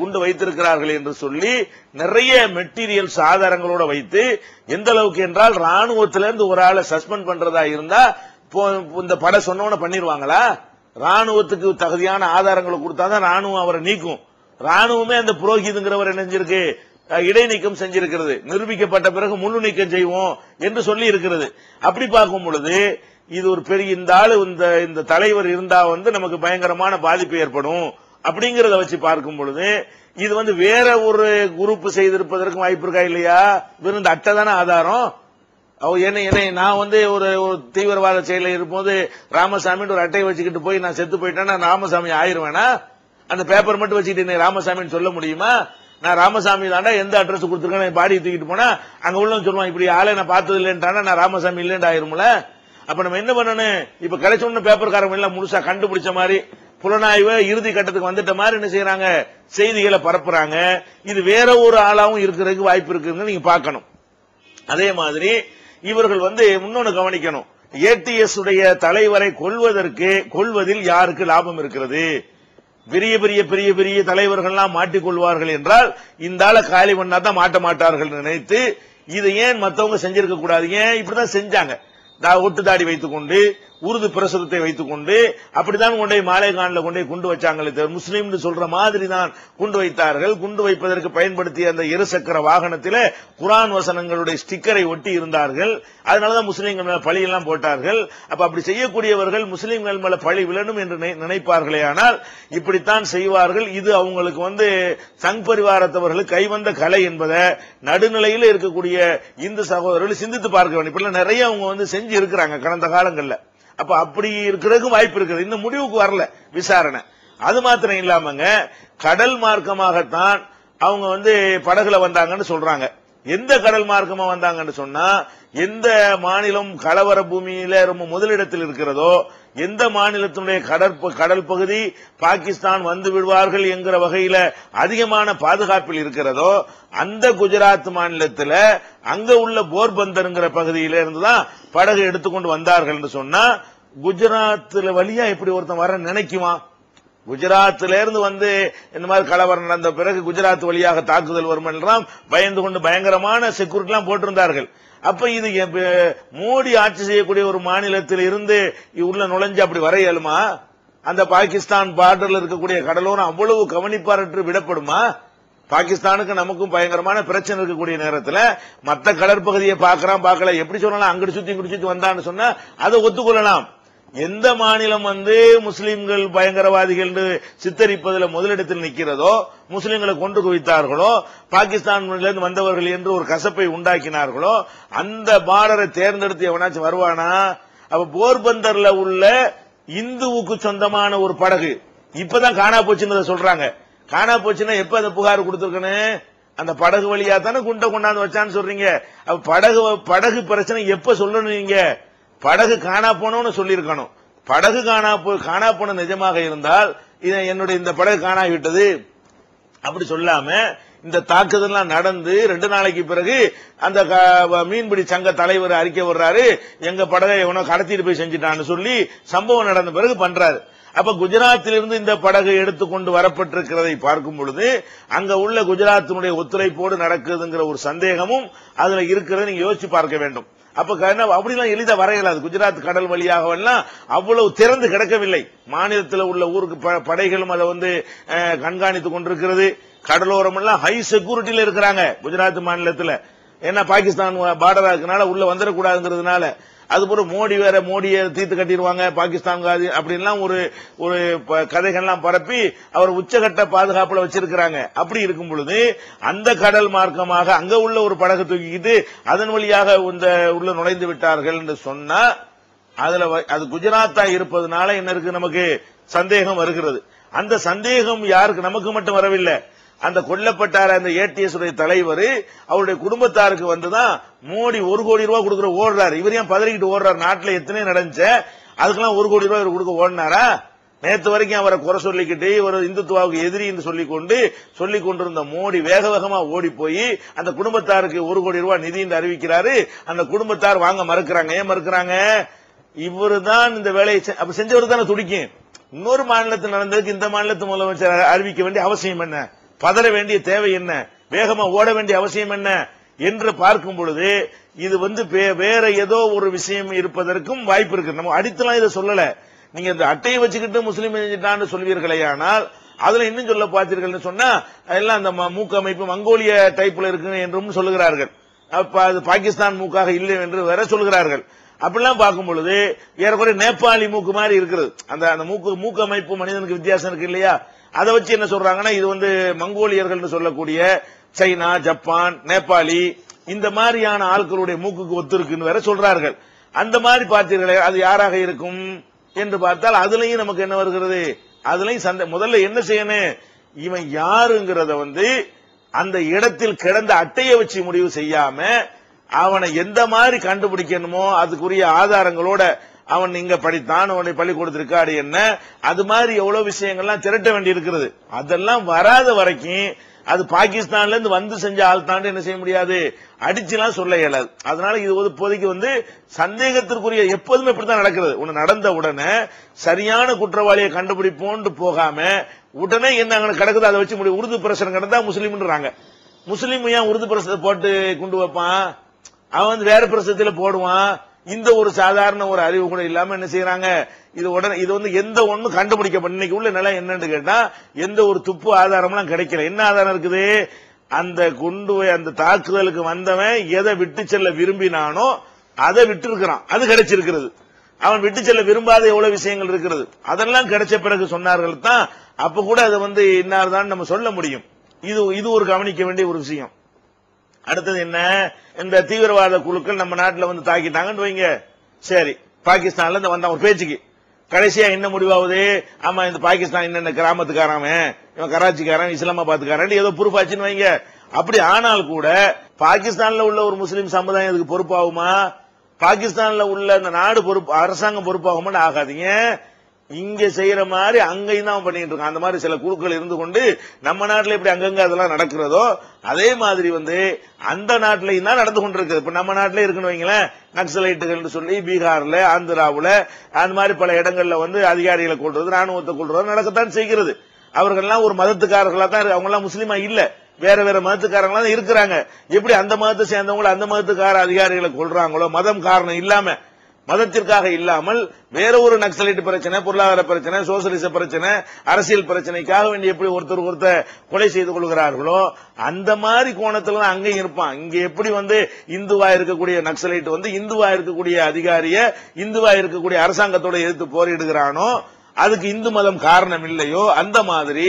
குண்டு வைத்திருக்கிறார்கள் என்று சொல்லி நிறைய மெட்டீரியல்ஸ் ஆதாரங்களோட வைத்து எந்த அளவுக்கு என்றால் ராணுவத்திலிருந்து ஒரு ஆளை சஸ்பெண்ட் பண்றதா இருந்தா இந்த படை சொன்னவன பண்ணிருவாங்களா? ராணுவத்துக்கு தகுதியான ஆதாரங்களை கொடுத்தாதான் ராணுவம் அவரை நீக்கும். ராணுவமே அந்த புரோஹிதுங்கிறவர் இணைஞ்சிருக்கு இடைநீக்கம் செஞ்சிருக்கிறது. நிரூபிக்கப்பட்ட பிறகு முழு நீக்கம் செய்வோம் என்று சொல்லி இருக்கிறது. அப்படி பார்க்கும் பொழுது இது ஒரு பெரிய இந்த ஆளு இந்த இந்த தலைவர் இருந்தா வந்து நமக்கு பயங்கரமான பாதிப்பு ஏற்படும். அப்படிங்கறத வச்சு பார்க்கும் பொழுது இது வந்து வேற ஒரு குரூப் செய்திருப்பதற்கு வாய்ப்பு இருக்கா இல்லையா? வெறும் இந்த அட்டை தானே ஆதாரம் என்ன என்னை நான் வந்து ஒரு ஒரு தீவிரவாத செயலில் இருக்கும்போது ராமசாமின்னு ஒரு அட்டையை வச்சுக்கிட்டு போய் நான் செத்து போயிட்டேன்னா ராமசாமி ஆயிருவேனா? அந்த பேப்பர் மட்டும் வச்சுக்கிட்டு என்னை ராமசாமின்னு சொல்ல முடியுமா? நான் ராமசாமி தாண்டா எந்த அட்ரஸ் கொடுத்துருக்கேன் பாடி தூக்கிட்டு போனா அங்க உள்ள சொல்லுவான் இப்படி ஆளே நான் பார்த்தது இல்லைன்றானா நான் ராமசாமி இல்லைன்னு ஆயிரும்ல அப்ப நம்ம என்ன பண்ணணும்? இப்ப கிடைச்ச உடனே பேப்பர்காரங்க எல்லாம் முழுசா கண்டுபிடிச்ச மாதிரி புலனாய்வு இறுதி கட்டத்துக்கு வந்துட்ட மாதிரி என்ன செய்யறாங்க செய்திகளை பரப்புறாங்க. இது வேற ஒரு ஆளாவும் இருக்கிறதுக்கு வாய்ப்பு இருக்குன்னு நீங்க பார்க்கணும். அதே மாதிரி இவர்கள் வந்து இன்னொன்னு கவனிக்கணும். ஏடிஎஸ் உடைய தலைவரை கொள்வதற்கு கொள்வதில் யாருக்கு லாபம் இருக்கிறது? பெரிய பெரிய பெரிய பெரிய தலைவர்கள்லாம் மாட்டிக்கொள்வார்கள் என்றால் இந்த ஆளை காலி பண்ணா தான் மாட்ட மாட்டார்கள் நினைத்து இதை ஏன் மத்தவங்க செஞ்சிருக்க கூடாது? ஏன் இப்படிதான் செஞ்சாங்க? தா- ஒட்டு தாடி வைத்துக் கொண்டு உருது பிரசுரத்தை வைத்துக் கொண்டு அப்படித்தான் கொண்டே மாலைகான்ல கொண்டே குண்டு வச்சாங்களே தவிர முஸ்லீம்னு சொல்ற மாதிரி தான் குண்டு வைத்தார்கள். குண்டு வைப்பதற்கு பயன்படுத்திய அந்த இருசக்கர வாகனத்தில் குரான் வசனங்களுடைய ஸ்டிக்கரை ஒட்டி இருந்தார்கள். அதனாலதான் முஸ்லீம்கள் மேல பழியெல்லாம் போட்டார்கள். அப்ப அப்படி செய்யக்கூடியவர்கள் முஸ்லீம்கள் மேல பழி விழணும் என்று நினைப்பார்களே ஆனால் இப்படித்தான் செய்வார்கள். இது அவங்களுக்கு வந்து சங் பரிவாரத்தவர்களுக்கு கைவந்த கலை என்பதை நடுநிலையில் இருக்கக்கூடிய இந்து சகோதரர்கள் சிந்தித்து பார்க்க வேண்டும். இப்படி நிறைய அவங்க வந்து செஞ்சு இருக்கிறாங்க கடந்த காலங்களில். அப்ப அப்படி இருக்கிறதுக்கும் வாய்ப்பு இருக்குது. இன்னும் முடிவுக்கு வரல விசாரணை. அது மாத்திரம் இல்லாமங்க கடல் மார்க்கமாகத்தான் அவங்க வந்து படகுல வந்தாங்கன்னு சொல்றாங்க. எந்த கடல் மார்க்கமா வந்தாங்கன்னு சொன்னா எந்த மாநிலம் கலவர பூமியில ரொம்ப முதலிடத்தில் இருக்கிறதோ எந்த மாநிலத்தினுடைய கடற்ப கடல் பகுதி பாகிஸ்தான் வந்து விடுவார்கள் என்கிற வகையில அதிகமான பாதுகாப்பில் இருக்கிறதோ அந்த குஜராத் மாநிலத்தில் அங்க உள்ள போர்பந்தருங்கிற பகுதியில இருந்துதான் படகு எடுத்துக்கொண்டு வந்தார்கள் என்று சொன்னா குஜராத்தில் வழியா இப்படி ஒருத்தன் வர நினைக்குவான்? குஜராத்திலிருந்து வந்து இந்த மாதிரி கலவரம் நடந்த பிறகு குஜராத் வழியாக தாக்குதல் வரும் என்றெல்லாம் பயந்து கொண்டு பயங்கரமான செக்யூரிட்டி எல்லாம் போட்டிருந்தார்கள். அப்ப இது மோடி ஆட்சி செய்யக்கூடிய ஒரு மாநிலத்தில் இருந்து உள்ள நுழைஞ்சு அப்படி வர இயலுமா அந்த பாகிஸ்தான் பார்டர்ல இருக்கக்கூடிய கடலோரம் அவ்வளவு கவனிப்பாரற்று விடப்படுமா? பாகிஸ்தானுக்கு நமக்கும் பயங்கரமான பிரச்சனை இருக்கக்கூடிய நேரத்துல மத்த கடற்பகுதியை பார்க்கறான் பார்க்கல. எப்படி சொல்லலாம் அங்கிட்டு சுத்தி இங்கிட்டு சுத்தி வந்தான்னு சொன்னா அதை ஒத்துக்கொள்ளலாம். எந்த மாநிலம் வந்து முஸ்லிம்கள் பயங்கரவாதிகள் சித்தரிப்பதில் முதலிடத்தில் நிற்கிறதோ முஸ்லிம்களை கொண்டு குவித்தார்களோ பாகிஸ்தானிலிருந்து வந்தவர்கள் என்று ஒரு கசப்பை உண்டாக்கினார்களோ அந்த பார்டரை தேர்ந்தெடுத்து எவனாச்சும் வருவானா? அப்ப போர்பந்தர்ல உள்ள இந்துவுக்கு சொந்தமான ஒரு படகு. இப்பதான் காணா போச்சுன்னு சொல்றாங்க. காணா போச்சுன்னா எப்ப அந்த புகார் கொடுத்துருக்கனு? அந்த படகு வழியா தானே குண்டை கொண்டாந்து வச்சான்னு சொல்றீங்க. படகு படகு பிரச்சனை எப்ப சொல்லணும் நீங்க? படகு காணா போனோம்னு சொல்லியிருக்கணும். படகு காணா போ காணா போன நிஜமாக இருந்தால் இதை என்னுடைய இந்த படகு காணாவிட்டது அப்படி சொல்லாம இந்த தாக்குதல்லாம் நடந்து ரெண்டு நாளைக்கு பிறகு அந்த க- மீன்பிடி சங்க தலைவர் அறிக்கை வர்றாரு எங்க படகை எவனோ கடத்திட்டு போய் செஞ்சுட்டான்னு சொல்லி சம்பவம் நடந்த பிறகு பண்றாரு. அப்ப குஜராத்திலிருந்து இந்த படகு எடுத்துக்கொண்டு வரப்பட்டிருக்கிறதை பார்க்கும் பொழுது அங்க உள்ள குஜராத்தினுடைய ஒத்துழைப்போடு நடக்குதுங்கிற ஒரு சந்தேகமும் அதுல இருக்கிறத நீங்க யோசிச்சு பார்க்க வேண்டும். அப்ப என்ன அப்படிலாம் எளிதா வரையலாது குஜராத் கடல் வழியாக எல்லாம் அவ்வளவு திறந்து கிடக்கவில்லை. மாநிலத்தில் உள்ள ஊருக்கு ப- படைகளும் அதை வந்து கண்காணித்துக் கொண்டிருக்கிறது. கடலோரம் எல்லாம் ஹை செக்யூரிட்டியில இருக்கிறாங்க குஜராத் மாநிலத்தில். ஏன்னா பாகிஸ்தான் பார்டரா இருக்கனால உள்ள வந்துடக்கூடாதுங்கிறதுனால அதுபோல மோடி வேற மோடியை தீர்த்து கட்டிடுவாங்க பாகிஸ்தான் அப்படின்லாம் ஒரு ஒரு ப- கதைகள்லாம் பரப்பி அவர் உச்சகட்ட பாதுகாப்புல வச்சிருக்கிறாங்க. அப்படி இருக்கும் பொழுது அந்த கடல் மார்க்கமாக அங்க உள்ள ஒரு படகு தூக்கிக்கிட்டு அதன் வழியாக இந்த உள்ள நுழைந்து விட்டார்கள் என்று சொன்னா அதுல வ- அது குஜராத்தா இருப்பதனால என்ன இருக்கு நமக்கு சந்தேகம் வருகிறது. அந்த சந்தேகம் யாருக்கு நமக்கு மட்டும் வரவில்லை. அந்த கொல்லப்பட்டார அந்த ஏடிஎஸ் உடைய தலைவர் அவருடைய குடும்பத்தாருக்கு வந்துதான் மோடி ஒரு கோடி ரூபாய் கொடுக்குற ஓடுறாரு. இவர் ஏன் பதறிக்கிட்டு ஓடுறாரு? நாட்டில் எத்தனை நடந்துச்ச? அதுக்கெல்லாம் ஒரு கோடி ரூபாய் இவர் கொடுக்க ஓடினாரா? நேற்று வரைக்கும் அவரை குறை சொல்லிக்கிட்டு இவர் இந்துத்துவாவுக்கு எதிரி என்று சொல்லிக் கொண்டு சொல்லிக் கொண்டிருந்த மோடி வேக வேகமா ஓடி போய் அந்த குடும்பத்தாருக்கு ஒரு கோடி ரூபாய் நிதி என்று அறிவிக்கிறாரு. அந்த குடும்பத்தார் வாங்க மறுக்கிறாங்க. ஏன் மறுக்கிறாங்க? இவரு தான் இந்த வேலையை செ- அப்ப செஞ்சவர் தானே துடிக்கும். இன்னொரு மாநிலத்தில் நடந்ததுக்கு இந்த மாநிலத்து முதலமைச்சர் அறிவிக்க வேண்டிய அவசியம் என்ன? பதற வேண்டிய தேவை என்ன? வேகமா ஓட வேண்டிய அவசியம் என்ன? என்று பார்க்கும் பொழுது இது வந்து வேற ஏதோ ஒரு விஷயம் இருப்பதற்கும் வாய்ப்பு இருக்கு. நம்ம அடித்தலாம் இதை சொல்லல. நீங்க இந்த அட்டையை வச்சுக்கிட்டு முஸ்லீம் செஞ்சுட்டான்னு சொல்வீர்களே ஆனால் அதுல இன்னும் சொல்ல பார்த்தீர்கள்னு சொன்னா எல்லாம் அந்த ம- அமைப்பு மங்கோலிய டைப்ல இருக்கு என்றும் சொல்லுகிறார்கள். அப்ப அது பாகிஸ்தான் மூக்காக இல்லை என்று வேற சொல்கிறார்கள் அப்படிலாம் பார்க்கும் பொழுது ஏறக்குறைய நேபாளி மூக்கு மாதிரி இருக்கிறது. அந்த அந்த மூக்கு மூக்கு அமைப்பு மனிதனுக்கு வித்தியாசம் இருக்கு இல்லையா? அதை வச்சு என்ன சொல்றாங்கன்னா இது வந்து மங்கோலியர்கள் சொல்லக்கூடிய சைனா ஜப்பான் நேபாளி இந்த மாதிரியான ஆட்களுடைய மூக்குக்கு ஒத்து இருக்குன்னு வேற சொல்றார்கள். அந்த மாதிரி பார்த்தீர்களே அது யாராக இருக்கும் என்று பார்த்தால் அதுலயும் நமக்கு என்ன வருகிறது? அதுலயும் சண்டை. முதல்ல என்ன செய்யணும்? இவன் யாருங்கிறத வந்து அந்த இடத்தில் கிடந்த அட்டையை வச்சு முடிவு செய்யாம அவனை எந்த மாதிரி கண்டுபிடிக்கணுமோ அதுக்குரிய ஆதாரங்களோட அவன் இங்க படித்தான் அவனை பள்ளிக்கூடத்து ரெக்கார்டு என்ன? அது மாதிரி எவ்வளவு விஷயங்கள்லாம் திரட்ட வேண்டி இருக்கிறது அதெல்லாம் வராத வரைக்கும் அது பாகிஸ்தான்ல இருந்து வந்து செஞ்ச ஆள் தாண்டு என்ன செய்ய முடியாது? அடிச்சுலாம் சொல்ல இயலாது. அதனால இது ஒரு இப்போதைக்கு வந்து சந்தேகத்திற்குரிய எப்போதுமே இப்படித்தான் நடக்கிறது. ஒண்ணு நடந்த உடனே சரியான குற்றவாளியை கண்டுபிடிப்போன்ட்டு போகாம உடனே என்ன அங்க கிடக்குது அதை வச்சு முடியும். உருது பிரசனம் கிடந்தா முஸ்லீம்ன்றாங்க. முஸ்லீம் ஏன் உருது பிரசத்தை போட்டு கொண்டு வைப்பான்? அவன் வந்து வேற பிரசத்துல போடுவான். இந்த ஒரு சாதாரண ஒரு அறிவு கூட இல்லாம என்ன செய்யறாங்க இது உடனே இது வந்து எந்த ஒண்ணும் கண்டுபிடிக்க இன்னைக்கு உள்ள நிலை என்னன்னு கேட்டா எந்த ஒரு துப்பு ஆதாரம்லாம் கிடைக்கல. என்ன ஆதாரம் இருக்குது? அந்த குண்டு அந்த தாக்குதலுக்கு வந்தவன் எதை விட்டு செல்ல விரும்பினானோ அதை விட்டு இருக்கிறான் அது கிடைச்சிருக்கிறது. அவன் விட்டு செல்ல விரும்பாத எவ்வளவு விஷயங்கள் இருக்கிறது. அதெல்லாம் கிடைச்ச பிறகு சொன்னார்கள் தான் அப்ப கூட அதை வந்து இன்னார்தான் நம்ம சொல்ல முடியும். இது இது ஒரு கவனிக்க வேண்டிய ஒரு விஷயம். அடுத்தது என்ன? இந்த தீவிரவாத குழுக்கள் நம்ம நாட்டில் வந்து தாக்கிட்டாங்கன்னு வைங்க. சரி பாகிஸ்தான்ல இருந்து வந்தான் ஒரு பேச்சுக்கு. கடைசியா என்ன முடிவாகுது? ஆமா இந்த பாகிஸ்தான் என்னென்ன கிராமத்துக்காரன் இவன் கராச்சிக்காரன் இஸ்லாமாபாத்துக்காரன் ஏதோ பொறுப்பாச்சுன்னு வைங்க. அப்படி ஆனால் கூட பாகிஸ்தான்ல உள்ள ஒரு முஸ்லீம் சமுதாயம் இதுக்கு பொறுப்பாகுமா? பாகிஸ்தான்ல உள்ள அந்த நாடு பொறுப்பு அரசாங்கம் பொறுப்பாகுமான்னு ஆகாதீங்க. இங்க செய்யற மாதிரி அங்கேயும் தான் பண்ணிட்டு இருக்கான். அந்த மாதிரி சில குழுக்கள் இருந்து கொண்டு நம்ம நாட்டில் எப்படி அங்கங்க அதெல்லாம் நடக்கிறதோ அதே மாதிரி வந்து அந்த நாட்டிலையும் தான் நடந்து கொண்டிருக்குது. இப்ப நம்ம நாட்டிலே இருக்குன்னு வைங்களேன் நக்சலைட்டுகள் சொல்லி பீகார்ல ஆந்திராவில் அந்த மாதிரி பல இடங்கள்ல வந்து அதிகாரிகளை கொள்றது ராணுவத்தை கொள்றது நடக்கத்தான் செய்கிறது. அவர்கள்லாம் ஒரு மதத்துக்காரர்களா தான் இருக்கு. அவங்க எல்லாம் முஸ்லீமா இல்ல. வேற வேற மதத்துக்காரங்களா தான் இருக்கிறாங்க. எப்படி அந்த மதத்தை சேர்ந்தவங்களை அந்த மதத்துக்கார அதிகாரிகளை கொள்றாங்களோ மதம் காரணம் இல்லாம மதத்திற்காக இல்லாமல் வேற ஒரு நக்சலைட் பிரச்சனை பொருளாதார பிரச்சனை சோசியலிச பிரச்சனை அரசியல் பிரச்சனைக்காக வேண்டி எப்படி ஒருத்தர் ஒருத்தர் கொலை செய்து கொள்கிறார்களோ அந்த மாதிரி கோணத்துல தான் அங்கேயும் இருப்பான். இங்க எப்படி வந்து இந்துவா இருக்கக்கூடிய நக்சலைட் வந்து இந்துவா இருக்கக்கூடிய அதிகாரிய இந்துவா இருக்கக்கூடிய அரசாங்கத்தோட எதிர்த்து போரிடுகிறானோ அதுக்கு இந்து மதம் காரணம் இல்லையோ அந்த மாதிரி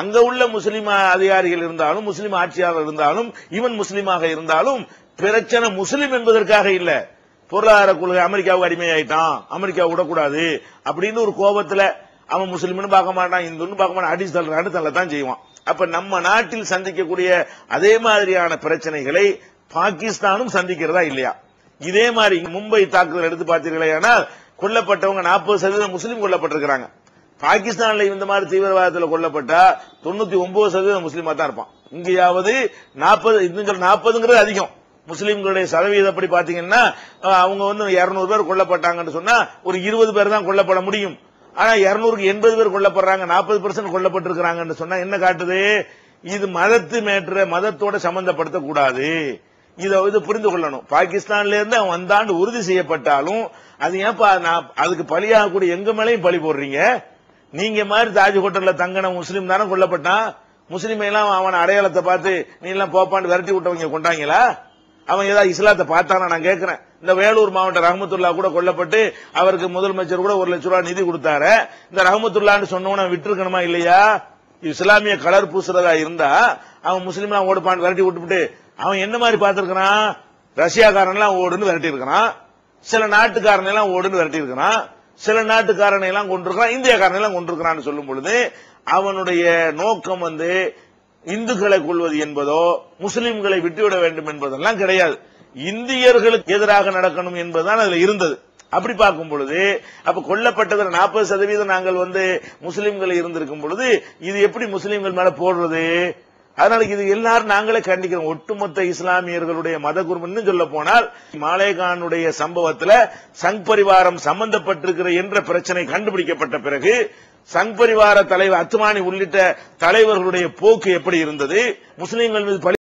அங்க உள்ள முஸ்லிம் அதிகாரிகள் இருந்தாலும் முஸ்லிம் ஆட்சியாளர் இருந்தாலும் இவன் முஸ்லிமாக இருந்தாலும் பிரச்சனை முஸ்லிம் என்பதற்காக இல்லை. பொருளாதார கொள்கை அமெரிக்காவுக்கு அடிமையாயிட்டான். அமெரிக்கா விடக்கூடாது. அப்படின்னு ஒரு கோபத்துல அவன் முஸ்லீம்னு பார்க்க மாட்டான் இந்துன்னு பார்க்க மாட்டான். அடிச்சு தள்ளுறான்னு தள்ளத்தான் செய்வான். அப்ப நம்ம நாட்டில் சந்திக்கக்கூடிய அதே மாதிரியான பிரச்சனைகளை பாகிஸ்தானும் சந்திக்கிறதா இல்லையா? இதே மாதிரி மும்பை தாக்குதல் எடுத்து பார்த்தீர்களே ஆனால் கொல்லப்பட்டவங்க நாற்பது சதவீதம் முஸ்லீம் கொல்லப்பட்டிருக்கிறாங்க. பாகிஸ்தான்ல இந்த மாதிரி தீவிரவாதத்தில் கொல்லப்பட்டா தொண்ணூத்தி ஒன்பது சதவீதம் முஸ்லீமா தான் இருப்பான். இங்கேயாவது நாற்பது இன்னும் நாற்பதுங்கிறது அதிகம். முஸ்லீம்களுடைய சதவீதப்படி பாத்தீங்கன்னா அவங்க வந்து 200 பேர் கொல்லப்பட்டாங்கன்னு சொன்னா ஒரு இருபது பேர் தான் கொல்லப்பட முடியும். ஆனா 200க்கு எண்பது பேர் கொல்லப்படுறாங்க நாற்பது பெர்சன்ட் கொல்லப்பட்டிருக்கிறாங்கன்னு சொன்னா என்ன காட்டுது? இது மதத்து மேற்ற மதத்தோட சம்பந்தப்படுத்த கூடாது இதை இது புரிந்து கொள்ளணும். பாகிஸ்தான்ல இருந்து அவன் வந்தாண்டு உறுதி செய்யப்பட்டாலும் அது ஏன்பா நான் அதுக்கு பலியாகக்கூடிய எங்க மேலையும் பழி போடுறீங்க? நீங்க மாதிரி தாஜ் ஹோட்டல்ல தங்கின முஸ்லீம் தானே கொல்லப்பட்டான்? முஸ்லீம் எல்லாம் அவன் அடையாளத்தை பார்த்து நீ எல்லாம் போப்பாண்டு விரட்டி விட்டவங்க கொண்டாங்களா? அவன் ஏதாவது இஸ்லாத்தை பார்த்தானா? நான் கேட்கிறேன். இந்த வேலூர் மாவட்ட ரஹமத்துல்லா கூட கொல்லப்பட்டு அவருக்கு முதலமைச்சர் கூட ஒரு லட்ச ரூபாய் நிதி கொடுத்தாரு. இந்த ரஹமத்துல்லான்னு சொன்னவன விட்டுருக்கணுமா இல்லையா? இஸ்லாமிய கலர் பூசுறதா இருந்தா அவன் முஸ்லீம்லாம் ஓடுப்பான்னு விரட்டி விட்டுவிட்டு அவன் என்ன மாதிரி பார்த்திருக்கிறான்? ரஷ்யாக்காரன்லாம் ஓடுன்னு விரட்டி இருக்கிறான் சில நாட்டுக்காரனை எல்லாம் ஓடுன்னு விரட்டி இருக்கிறான் சில நாட்டுக்காரனை எல்லாம் கொண்டிருக்கிறான் இந்தியக்காரனை எல்லாம் கொண்டிருக்கிறான்னு சொல்லும் பொழுது அவனுடைய நோக்கம் வந்து இந்துக்களை கொள்வது என்பதோ முஸ்லிம்களை விட்டுவிட வேண்டும் என்பதெல்லாம் கிடையாது. இந்தியர்களுக்கு எதிராக நடக்கணும் என்பதுதான் அதுல இருந்தது. அப்படி பார்க்கும் பொழுது அப்ப கொல்லப்பட்டதுல நாற்பது சதவீதம் நாங்கள் வந்து முஸ்லிம்கள் இருந்திருக்கும் பொழுது இது எப்படி முஸ்லிம்கள் மேல போடுறது? அதனால இது எல்லாரும் நாங்களே கண்டிக்கிறோம். ஒட்டுமொத்த இஸ்லாமியர்களுடைய மத குருமன்னு சொல்ல போனால் மாலேகானுடைய சம்பவத்துல சங் பரிவாரம் சம்பந்தப்பட்டிருக்கிற என்ற பிரச்சனை கண்டுபிடிக்கப்பட்ட பிறகு சங் பரிவார தலைவர் அத்துமானி உள்ளிட்ட தலைவர்களுடைய போக்கு எப்படி இருந்தது? முஸ்லிம்கள் மீது